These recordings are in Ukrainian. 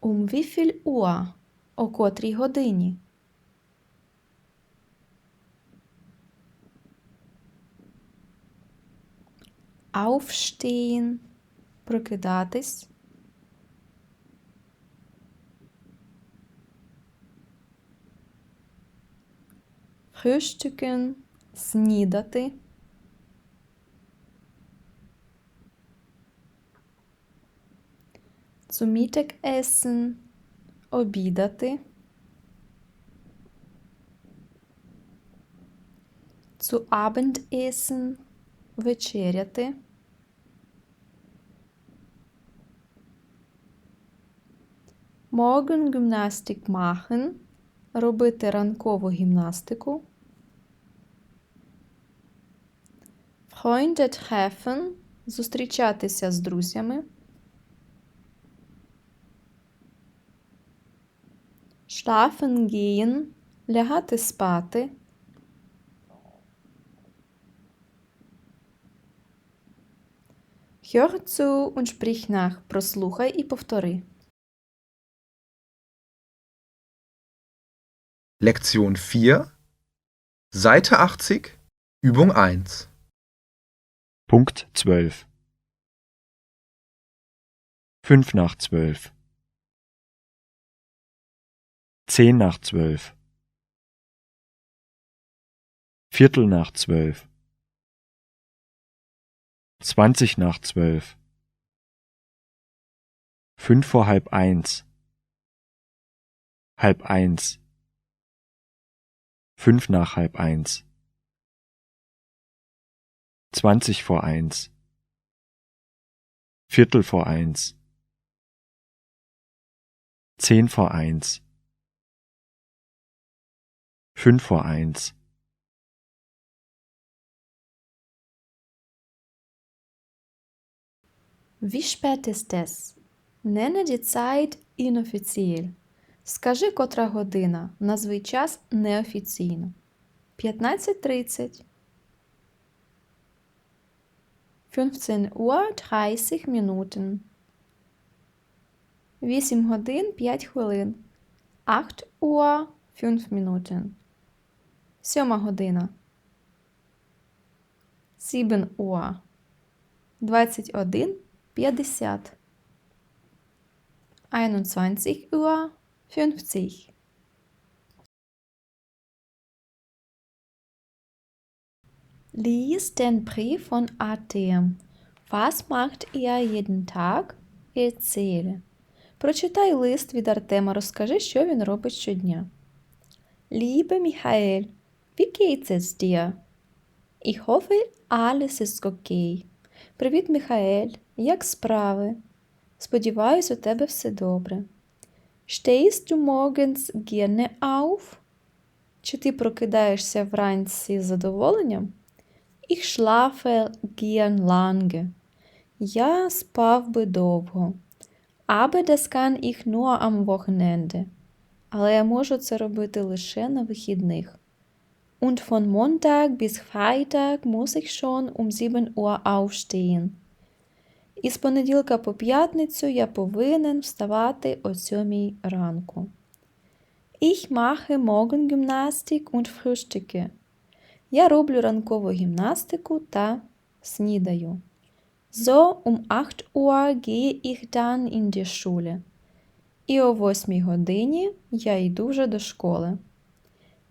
Um wie viel Uhr? О котрій годині? Прокидатись. Frühstücken. Снідати. Zu Mittagessen. Обідати. Zu Abendessen. Вечеряти. Morgen Gymnastik machen. Робити ранкову гімнастику. Freunde treffen. Зустрічатися з друзями. Schlafen gehen. Лягати спати. Hör zu und sprich nach. Прослухай і повтори. Lektion 4, Seite 80, Übung 1. Punkt 12. 5 nach 12. 10 nach 12. Viertel nach 12. 20 nach 12. 5 vor halb eins. Halb eins. 5 nach halb eins. 20 vor eins. Viertel vor eins. 10 vor eins. 5 vor eins. Wie spät ist es? Nenne die Zeit inoffiziell. Скажи, котра година. Назви час неофіційно. 15.30. 15 Uhr 30 Minuten. 8 годин 5 хвилин. 8 Uhr 5 Minuten. 7 година. 7 Uhr. 21 50. 21 Uhr 50. Lies den Brief von Artem. Was macht er jeden Tag? Erzähle. Прочитай лист від Артема. Розкажи, що він робить щодня. Liebe Michael, wie geht's es dir? Ich hoffe, alles ist okay. Привіт, Михаель. Як справи? Сподіваюсь, у тебе все добре. Stehst du morgens gerne auf? Чи ти прокидаєшся вранці з задоволенням? Ich schlafe gern lange. Я спав би довго. Aber das kann ich nur am Wochenende. Але я можу це робити лише на вихідних. Und von Montag bis Freitag muss ich schon um 7 Uhr aufstehen. І з понеділка по п'ятницю я повинен вставати о 7 ранку. Ich mache Morgengymnastik und frühstücke. Я роблю ранкову гімнастику та снідаю. So um 8 Uhr gehe ich dann in die Schule. І о 8 годині я йду вже до школи.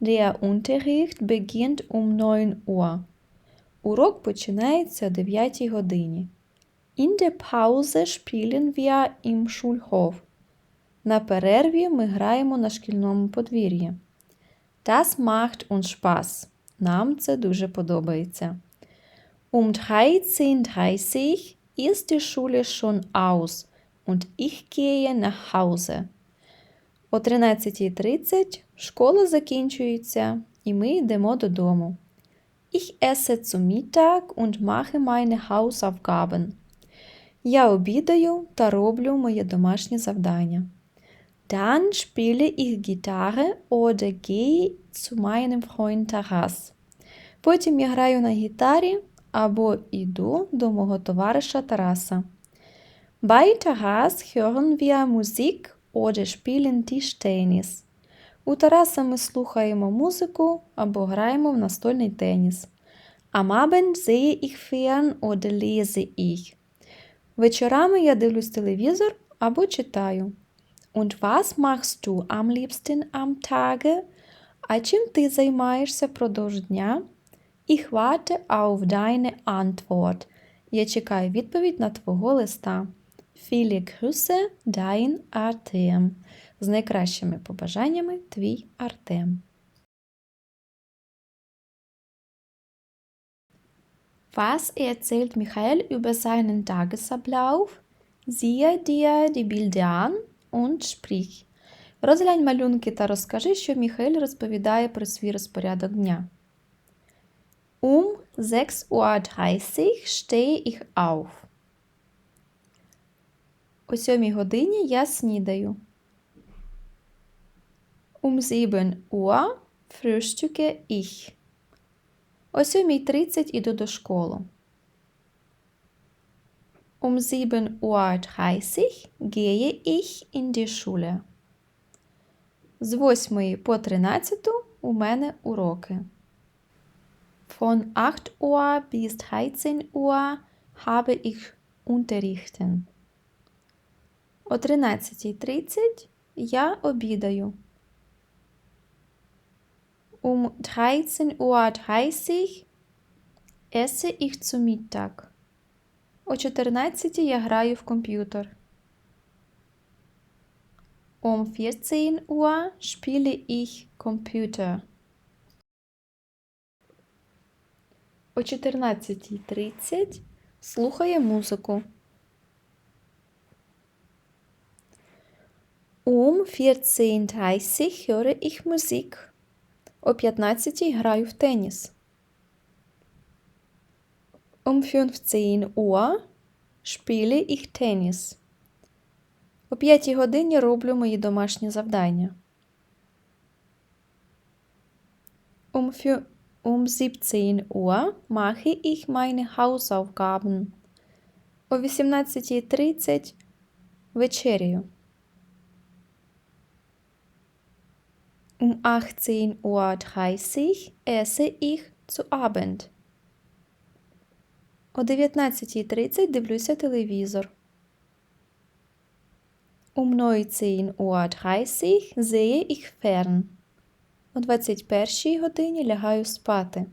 Der Unterricht beginnt um 9 Uhr. Урок починається о 9 годині. In der Pause spielen wir im Schulhof. На перерві ми граємо на шкільному подвір'ї. Das macht uns Spaß. Нам це дуже подобається. Um 13.30 ist die Schule schon aus und ich gehe nach Hause. О 13.30 школа закінчується і ми йдемо додому. Ich esse zu Mittag und mache meine Hausaufgaben. Я обідаю та роблю моє домашнє завдання. Dann spiele ich Gitarre oder gehe zu meinem Freund Taras. Потім я граю на гітарі або йду до мого товариша Тараса. Bei Taras hören wir Musik oder spielen Tischtennis. У Тараса ми слухаємо музику або граємо в настольний теніс. Am Abend sehe ich fern ich. Вечорами я дивлюсь телевізор або читаю. Und was machst du am liebsten am Tage? А чим ти займаєшся впродовж дня? Ich warte auf deine Antwort. Я чекаю відповідь на твого листа. Viele Grüße, dein Artem. З найкращими побажаннями твій Артем. Was erzählt Michael über seinen Tagesablauf? Siehe dir die Bilder an und sprich. Розглянь малюнки та розкажи, що Міхаель розповідає про свій розпорядок дня. Um 6.30 Uhr stehe ich auf. О 7 годині я снідаю. Um 7 Uhr frühstücke ich. О 7.30 іду до школи. Um 7.30 Uhr gehe ich in die Schule. З 8 по 13 у мене уроки. Von 8 Uhr bis 13 Uhr habe ich Unterrichten. О 13.30 я обідаю. Um 13.30 Uhr esse ich zu Mittag. О 14 я граю в комп'ютер. Um 14 Uhr spiele ich Computer. О 14.30 слухає музику. Um 14.30 höre ich Musik. О 15 граю в теніс. Um 15 Uhr spiele ich Tennis. О 5 годині роблю мої домашні завдання. Um, um 17 Uhr mache ich meine Hausaufgaben. О 18.30 вечеряю. Um 18.30 Uhr esse ich zu Abend. О 19.30 дивлюся телевізор. Um 19.30 Uhr sehe ich fern. О 21 годині лягаю спати.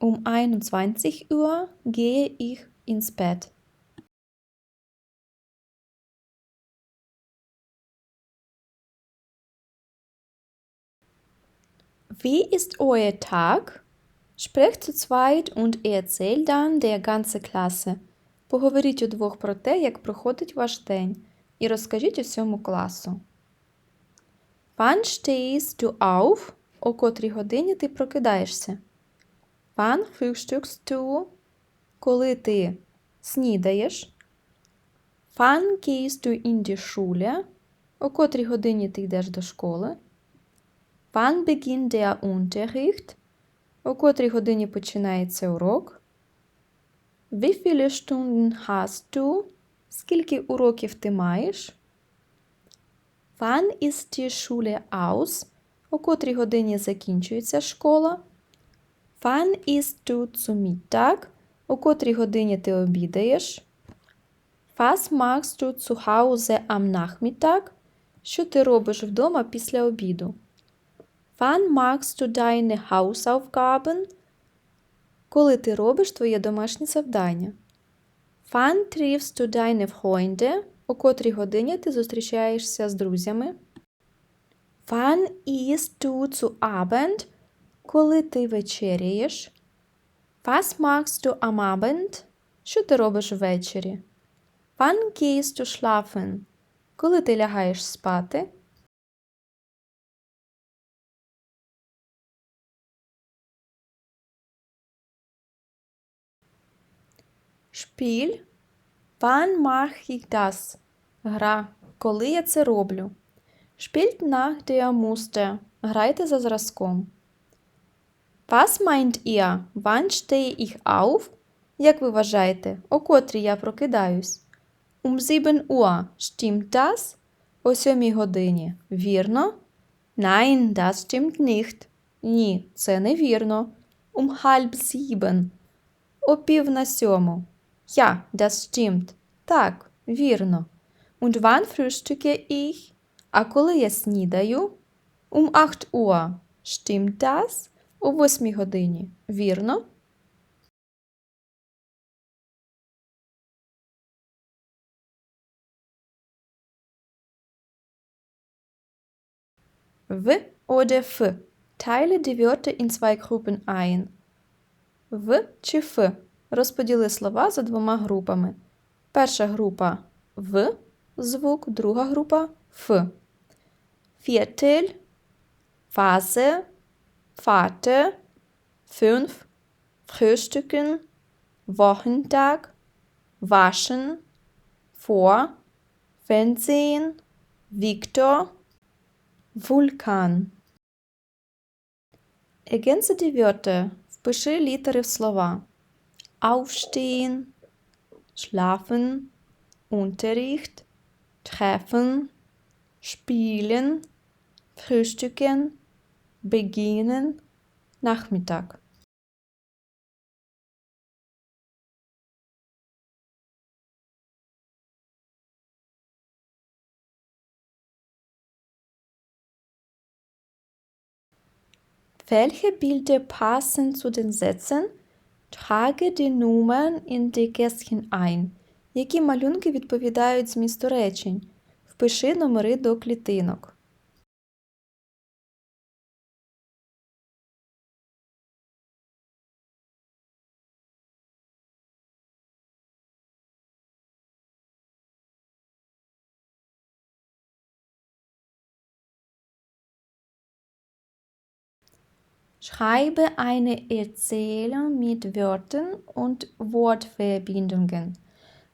Um 21 Uhr gehe ich ins Bett. Wie ist euer Tag? Sprecht zu zweit und erzählt dann der ganze Klasse. Поговоріть удвох про те, як проходить ваш день, і розкажіть усьому класу. Wann stehst du auf? О котрій годині ти прокидаєшся? Wann frühstückst du? Коли ти снідаєш? Wann gehst du in die Schule? О котрій годині ти йдеш до школи? Wann beginnt der Unterricht? О котрій годині починається урок? Wie viele Stunden hast du? Скільки уроків ти маєш? Wann ist die Schule aus? О котрій годині закінчується школа? Wann isst du zu Mittag? О котрій годині ти обідаєш? Was machst du zu Hause am Nachmittag? Що ти робиш вдома після обіду? Wann machst du deine Hausaufgaben? Коли ти робиш твоє домашнє завдання? Wann triffst du deine Freunde? О котрій годині ти зустрічаєшся з друзями? Wann isst du zu Abend? Коли ти вечеряєш? Was machst du am Abend? Що ти робиш ввечері? Wann gehst du schlafen? Коли ти лягаєш спати? Wann mache ich das? Гра. Коли я це роблю? Nach der Muster. Грайте за зразком. Як ви вважаєте, о котрій я прокидаюсь? Um 7 Uhr. Stimmt das? О 7 годині. Вірно? Nein, das stimmt nicht. Ні, це не вірно. Um halb sieben. О пів на сьому. Ja, das stimmt. Так, вірно. Und wann frühstücke ich? А коли я снідаю? Um 8 Uhr. Stimmt das? О 8 годині. Вірно? W oder F? Teile die Wörter in zwei Gruppen ein. В чи Ф? Розподіли слова за двома групами. Перша група В звук, друга група Ф. Vater, fünf, Frühstücken, Wochentag, Waschen, vor, Fernsehen, Viktor, Vulkan. Ergänze die Wörter. Впиши літери в слова. Aufstehen, schlafen, Unterricht, treffen, spielen, frühstücken, beginnen, Nachmittag. Welche Bilder passen zu den Sätzen? Trage die Nummern in die Kästchen ein. Які малюнки відповідають змісту речень? Впиши номери до клітинок. Schreibe eine Erzählung mit Wörtern und Wortverbindungen.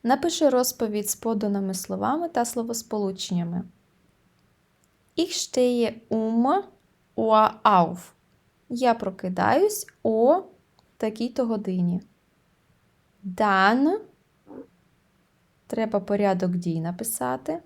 Напиши розповідь з поданими словами та словосполученнями. Ich stehe um Uhr auf. Я прокидаюсь о такій-то годині. Dann треба порядок дій написати.